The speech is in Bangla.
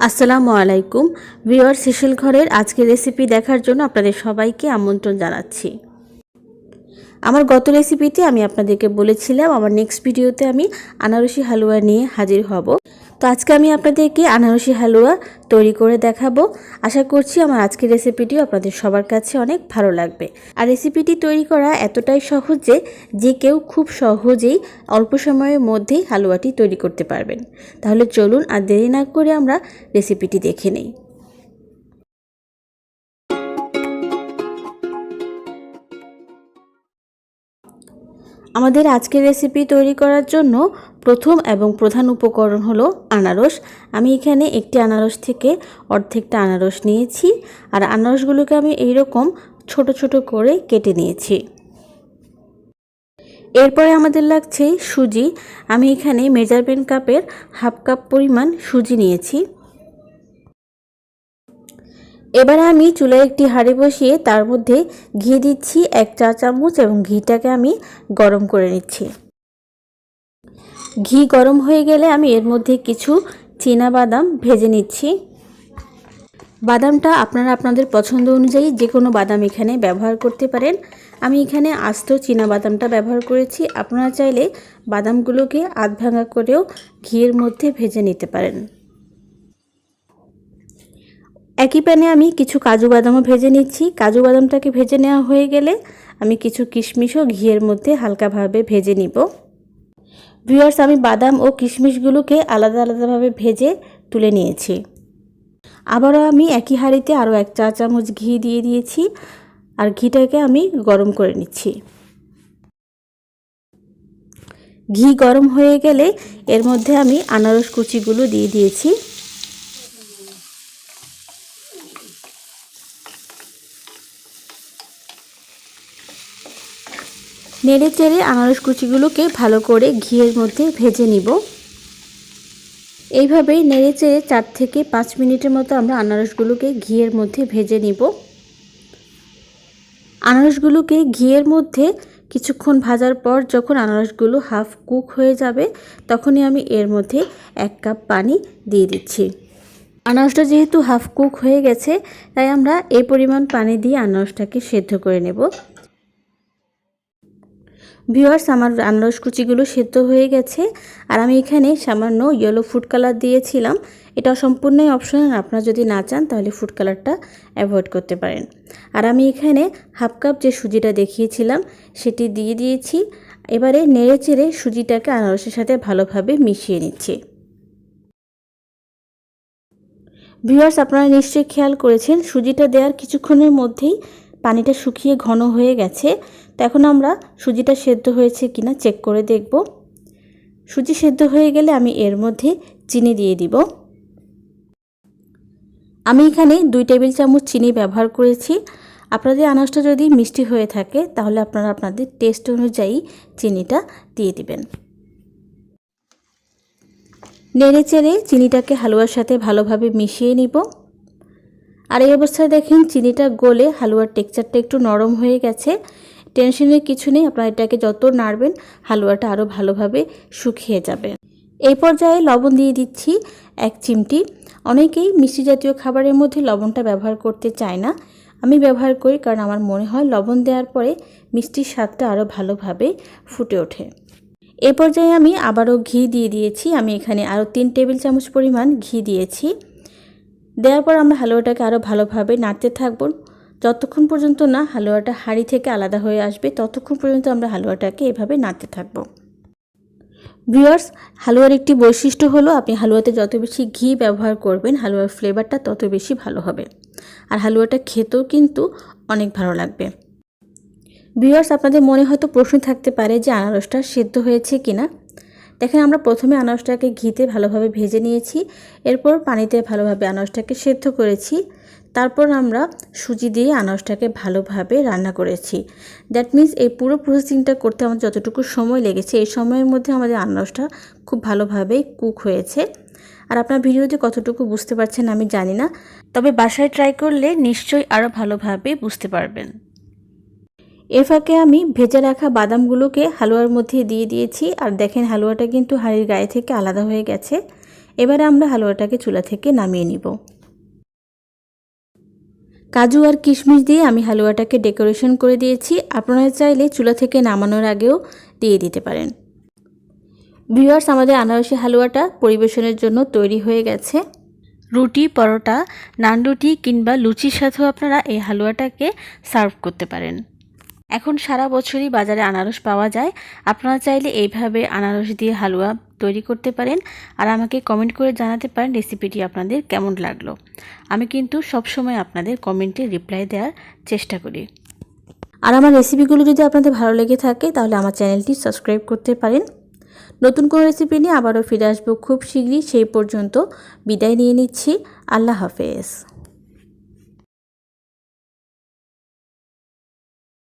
আসসালামু আলাইকুম। ভিওয়ার শিশিল ঘরের আজকের রেসিপি দেখার জন্য আপনাদের সবাইকে আমন্ত্রণ জানাচ্ছি। আমার গত রেসিপিতে আমি আপনাদেরকে বলেছিলাম, আমার নেক্সট ভিডিওতে আমি আনারসি হালুয়া নিয়ে হাজির হব। তো আজকে আমি আপনাদেরকে আনারসি হালুয়া তৈরি করে দেখাবো। আশা করছি আমার আজকের রেসিপিটিও আপনাদের সবার কাছে অনেক ভালো লাগবে। আর রেসিপিটি তৈরি করা এতটাই সহজ যে যে কেউ খুব সহজেই অল্প সময়ের মধ্যেই হালুয়াটি তৈরি করতে পারবেন। তাহলে চলুন আর দেরি না করে আমরা রেসিপিটি দেখে নেই। আমাদের আজকের রেসিপি তৈরি করার জন্য প্রথম এবং প্রধান উপকরণ হলো আনারস। আমি এখানে একটি আনারস থেকে অর্ধেকটা আনারস নিয়েছি আর আনারসগুলোকে আমি এইরকম ছোট ছোট করে কেটে নিয়েছি। এরপরে আমাদের লাগছে সুজি। আমি এখানে মেজারমেন্ট কাপের হাফ কাপ পরিমাণ সুজি নিয়েছি। এবারে আমি চুলায় একটি হাঁড়ি বসিয়ে তার মধ্যে ঘি দিচ্ছি এক চা চামচ এবং ঘিটাকে আমি গরম করে নিচ্ছি। ঘি গরম হয়ে গেলে আমি এর মধ্যে কিছু চীনা বাদাম ভেজে নিচ্ছি। বাদামটা আপনারা আপনাদের পছন্দ অনুযায়ী যে কোনো বাদাম এখানে ব্যবহার করতে পারেন। আমি এখানে আস্ত চীনা বাদামটা ব্যবহার করেছি। আপনারা চাইলে বাদামগুলোকে আধ ভাঙা করেও ঘিয়ের মধ্যে ভেজে নিতে পারেন। একই প্যানে আমি কিছু কাজু বাদামও ভেজে নিচ্ছি। কাজু বাদামটাকে ভেজে নেওয়া হয়ে গেলে আমি কিছু কিশমিশও ঘিয়ের মধ্যে হালকাভাবে ভেজে নিব। ভিউয়ার্স, আমি বাদাম ও কিশমিশগুলোকে আলাদা আলাদাভাবে ভেজে তুলে নিয়েছি। আবারও আমি একই হাঁড়িতে আরও এক চা চামচ ঘি দিয়ে দিয়েছি আর ঘিটাকে আমি গরম করে নিচ্ছি। ঘি গরম হয়ে গেলে এর মধ্যে আমি আনারস কুচিগুলো দিয়ে দিয়েছি। নেড়ে চেড়ে আনারস কুচিগুলোকে ভালো করে ঘিয়ের মধ্যে ভেজে নিব। এইভাবেই নেড়ে চেড়ে চার থেকে পাঁচ মিনিটের মতো আমরা আনারসগুলোকে ঘিয়ের মধ্যে ভেজে নিব। আনারসগুলোকে ঘিয়ের মধ্যে কিছুক্ষণ ভাজার পর যখন আনারসগুলো হাফ কুক হয়ে যাবে, তখনই আমি এর মধ্যে এক কাপ পানি দিয়ে দিচ্ছি। আনারসটা যেহেতু হাফ কুক হয়ে গেছে, তাই আমরা এই পরিমাণ পানি দিয়ে আনারসটাকে সেদ্ধ করে নেব। ভিওয়ার্স আমার আনারস কুচিগুলো সেদ্ধ হয়ে গেছে। আর আমি এখানে সামান্য ইয়েলো ফুড কালার দিয়েছিলাম। এটা সম্পূর্ণই অপশনাল আপনারা যদি না চান, তাহলে ফুড কালারটা অ্যাভয়েড করতে পারেন। আর আমি এখানে হাফ কাপ যে সুজিটা দেখিয়েছিলাম, সেটি দিয়ে দিয়েছি। এবারে নেড়ে চেড়ে সুজিটাকে আনারসের সাথে ভালোভাবে মিশিয়ে নিচ্ছি। ভিউয়ার্স আপনারা নিশ্চয়ই খেয়াল করেছেন, সুজিটা দেওয়ার কিছুক্ষণের মধ্যেই পানিটা শুকিয়ে ঘন হয়ে গেছে, তো এখন আমরা সুজিটা সেদ্ধ হয়েছে কিনা চেক করে দেখব। সুজি সেদ্ধ হয়ে গেলে আমি এর মধ্যে চিনি দিয়ে দিব। আমি এখানে দুই টেবিল চামচ চিনি ব্যবহার করেছি। আপনাদের আনাজটা যদি মিষ্টি হয়ে থাকে, তাহলে আপনারা আপনাদের টেস্ট অনুযায়ী চিনিটা দিয়ে দিবেন। নেড়ে চেড়ে চিনিটাকে হালুয়ার সাথে ভালোভাবে মিশিয়ে নিব। আর এই অবস্থায় দেখেন চিনিটা গলে, হালুয়ার টেক্সচারটা একটু নরম হয়ে গেছে। টেনশনের কিছু নেই, আপনারা এটাকে যত নাড়বেন, হালুয়াটা আরও ভালোভাবে শুকিয়ে যাবে। এই পর্যায়ে লবণ দিয়ে দিচ্ছি এক চিমটি। অনেকেই মিষ্টি জাতীয় খাবারের মধ্যে লবণটা ব্যবহার করতে চায় না। আমি ব্যবহার করি কারণ আমার মনে হয় লবণ দেওয়ার পরে মিষ্টির স্বাদটা আরও ভালোভাবে ফুটে ওঠে। এই পর্যায়ে আমি আবারও ঘি দিয়ে দিয়েছি। আমি এখানে আরও তিন টেবিল চামচ পরিমাণ ঘি দিয়েছি। দেওয়ার পর আমরা হালুয়াটাকে আরও ভালোভাবে নাড়তে থাকব। যতক্ষণ পর্যন্ত না হালুয়াটা হাঁড়ি থেকে আলাদা হয়ে আসবে, ততক্ষণ পর্যন্ত আমরা হালুয়াটাকে এভাবে নাড়তে থাকব। ভিউয়ার্স, হালুয়ার একটি বৈশিষ্ট্য হলো আপনি হালুয়াতে যত বেশি ঘি ব্যবহার করবেন, হালুয়ার ফ্লেভারটা তত বেশি ভালো হবে। আর হালুয়াটা খেতেও কিন্তু অনেক ভালো লাগবে। ভিউয়ার্স, আপনাদের মনে হয়তো প্রশ্ন থাকতে পারে যে আনারসটা সেদ্ধ হয়েছে কিনা। দেখেন আমরা প্রথমে আনারসটাকে ঘিতে ভালোভাবে ভেজে নিয়েছি, এরপর পানিতে ভালোভাবে আনারসটাকে সেদ্ধ করেছি, তারপর আমরা সুজি দিয়ে আনারসটাকে ভালোভাবে রান্না করেছি। দ্যাট মিন্স এই পুরো প্রসেসিংটা করতে আমার যতটুকু সময় লেগেছে, এই সময়ের মধ্যে আমাদের আনারসটা খুব ভালোভাবেই কুক হয়েছে। আর আপনার ভিডিওতে কতটুকু বুঝতে পারছেন আমি জানি না, তবে বাসায় ট্রাই করলে নিশ্চয়ই আরও ভালোভাবে বুঝতে পারবেন। এর ফাঁকে আমি ভেজে রাখা বাদামগুলোকে হালুয়ার মধ্যে দিয়ে দিয়েছি, আর দেখেন হালুয়াটা কিন্তু হাঁড়ির গায়ে থেকে আলাদা হয়ে গেছে। এবারে আমরা হালুয়াটাকে চুলা থেকে নামিয়ে নিব। কাজু আর কিশমিশ দিয়ে আমি হালুয়াটাকে ডেকোরেশন করে দিয়েছি। আপনারা চাইলে চুলা থেকে নামানোর আগেও দিয়ে দিতে পারেন। ভিউয়ার্স, আমাদের আনারসি হালুয়াটা পরিবেশনের জন্য তৈরি হয়ে গেছে। রুটি, পরোটা, নান রুটি কিংবা লুচির সাথেও আপনারা এই হালুয়াটাকে সার্ভ করতে পারেন। এখন সারা বছরই বাজারে আনারস পাওয়া যায়। আপনারা চাইলে এইভাবে আনারস দিয়ে হালুয়া তৈরি করতে পারেন। আর আমাকে কমেন্ট করে জানাতে পারেন রেসিপিটি আপনাদের কেমন লাগল। আমি কিন্তু সবসময় আপনাদের কমেন্টে রিপ্লাই দেওয়ার চেষ্টা করি। আর আমার রেসিপিগুলো যদি আপনাদের ভালো লেগে থাকে, তাহলে আমার চ্যানেলটি সাবস্ক্রাইব করতে পারেন। নতুন কোনো রেসিপি নিয়ে আবারও ফিরে আসব খুব শীঘ্রই। সেই পর্যন্ত বিদায় নিয়ে নিচ্ছি। আল্লাহ হাফেজ।